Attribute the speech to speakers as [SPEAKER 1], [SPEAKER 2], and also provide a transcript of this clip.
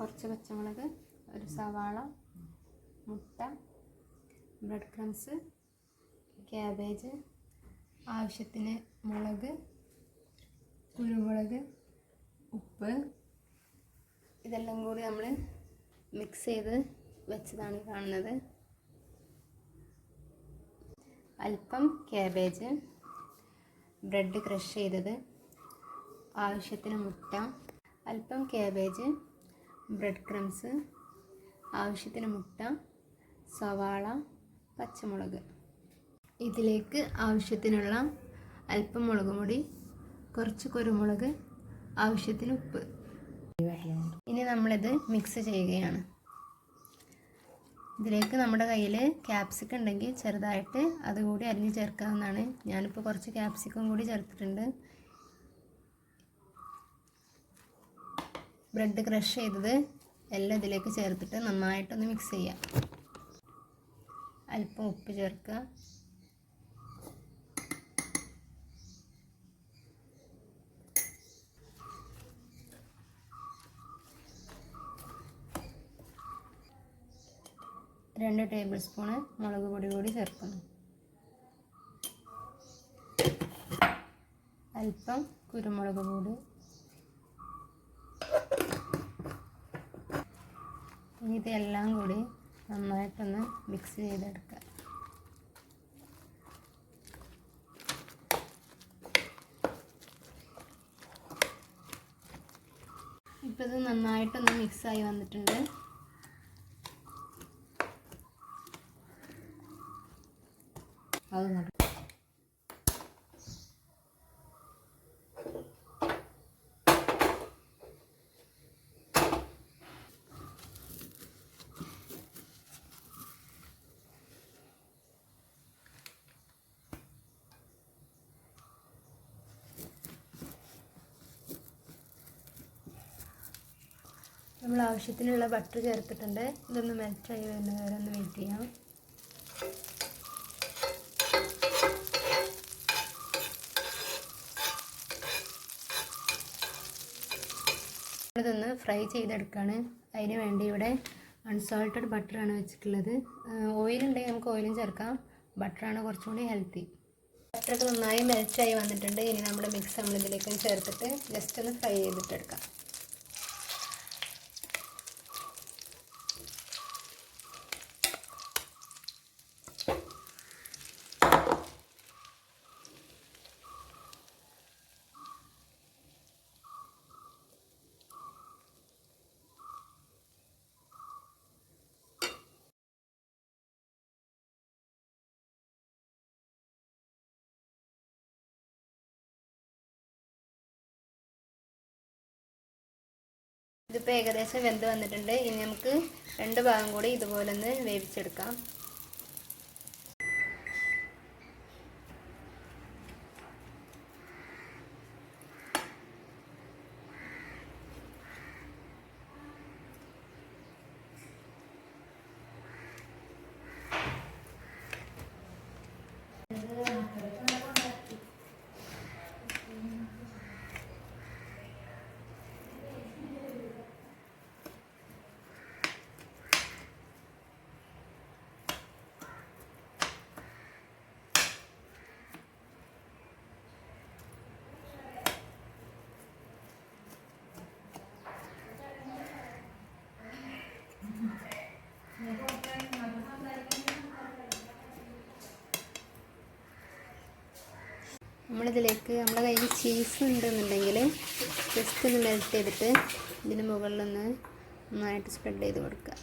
[SPEAKER 1] കുറച്ച് പച്ചമുളക് ഒരു സവാള മുട്ട ബ്രെഡ് ക്രംസ് ക്യാബേജ് ആവശ്യത്തിന് മുളക് കുരുമുളക് ഉപ്പ്. ഇതെല്ലാം കൂടി നമ്മൾ മിക്സ് ചെയ്ത് വെച്ചതാണ് കാണുന്നത്. അല്പം ക്യാബേജ് ബ്രെഡ് ക്രഷ് ചെയ്തത് ആവശ്യത്തിന് മുട്ട അല്പം ക്യാബേജ് ബ്രെഡ് ക്രംസ് ആവശ്യത്തിന് മുട്ട സവാള പച്ചമുളക്. ഇതിലേക്ക് ആവശ്യത്തിനുള്ള അല്പം മുളക് പൊടി കുറച്ച് കുരുമുളക് ആവശ്യത്തിന് ഉപ്പ്. ഇനി നമ്മളിത് മിക്സ് ചെയ്യുകയാണ്. ഇതിലേക്ക് നമ്മുടെ കയ്യിൽ ക്യാപ്സിക്കം ഉണ്ടെങ്കിൽ ചെറുതായിട്ട് അതുകൂടി അരിഞ്ഞ് ചേർക്കാവുന്നതാണ്. ഞാനിപ്പോൾ കുറച്ച് ക്യാപ്സിക്കം കൂടി ചേർത്തിട്ടുണ്ട്. ബ്രെഡ് ക്രഷ് ചെയ്തത് എല്ലാം ഇതിലേക്ക് ചേർത്തിട്ട് നന്നായിട്ടൊന്ന് മിക്സ് ചെയ്യാം. അല്പം ഉപ്പ് ചേർക്കുക. രണ്ട് ടേബിൾ സ്പൂണ് മുളക് പൊടി കൂടി ചേർക്കുന്നു. അല്പം കുരുമുളക് പൊടി ഇനി ഇതെല്ലാം കൂടി നന്നായിട്ടൊന്ന് മിക്സ് ചെയ്തെടുക്കുക ഇപ്പം ഇത് നന്നായിട്ടൊന്ന് മിക്സായി വന്നിട്ടുണ്ട്.
[SPEAKER 2] അത്
[SPEAKER 1] നമ്മൾ ആവശ്യത്തിനുള്ള ബട്ടർ ചേർത്തിട്ടുണ്ട്. ഇതൊന്ന് മെൽറ്റായി വരുന്ന വരെ ഒന്ന് വെയിറ്റ് ചെയ്യാം. ഇതൊന്ന് ഫ്രൈ ചെയ്തെടുക്കുകയാണ് അതിന് വേണ്ടി ഇവിടെ അൺസോൾട്ടഡ് ബട്ടറാണ് വെച്ചിട്ടുള്ളത്. ഓയിൽ ഉണ്ടെങ്കിൽ നമുക്ക് ഓയിലും ചേർക്കാം. ബട്ടറാണ് കുറച്ചും കൂടി ഹെൽത്തി ബട്ടറൊക്കെ നന്നായി മെൽറ്റായി വന്നിട്ടുണ്ട്. ഇനി നമ്മുടെ മിക്സ് നമ്മളിതിലേക്കും ചേർത്തിട്ട് ജസ്റ്റ് ഒന്ന് ഫ്രൈ ചെയ്തിട്ടെടുക്കാം. ഇതിപ്പോൾ ഏകദേശം വെന്ത് വന്നിട്ടുണ്ട്. ഇനി നമുക്ക് രണ്ട് ഭാഗം കൂടി ഇതുപോലെ ഒന്ന് വേവിച്ചെടുക്കാം. നമ്മളിതിലേക്ക് നമ്മുടെ കയ്യിൽ ചീസ് ഉണ്ടെന്നുണ്ടെങ്കിൽ ജസ്റ്റ് ഒന്ന് മെൽറ്റ് ചെയ്തിട്ട് ഇതിന് മുകളിലൊന്ന് നന്നായിട്ട് സ്പ്രെഡ് ചെയ്ത് കൊടുക്കുക.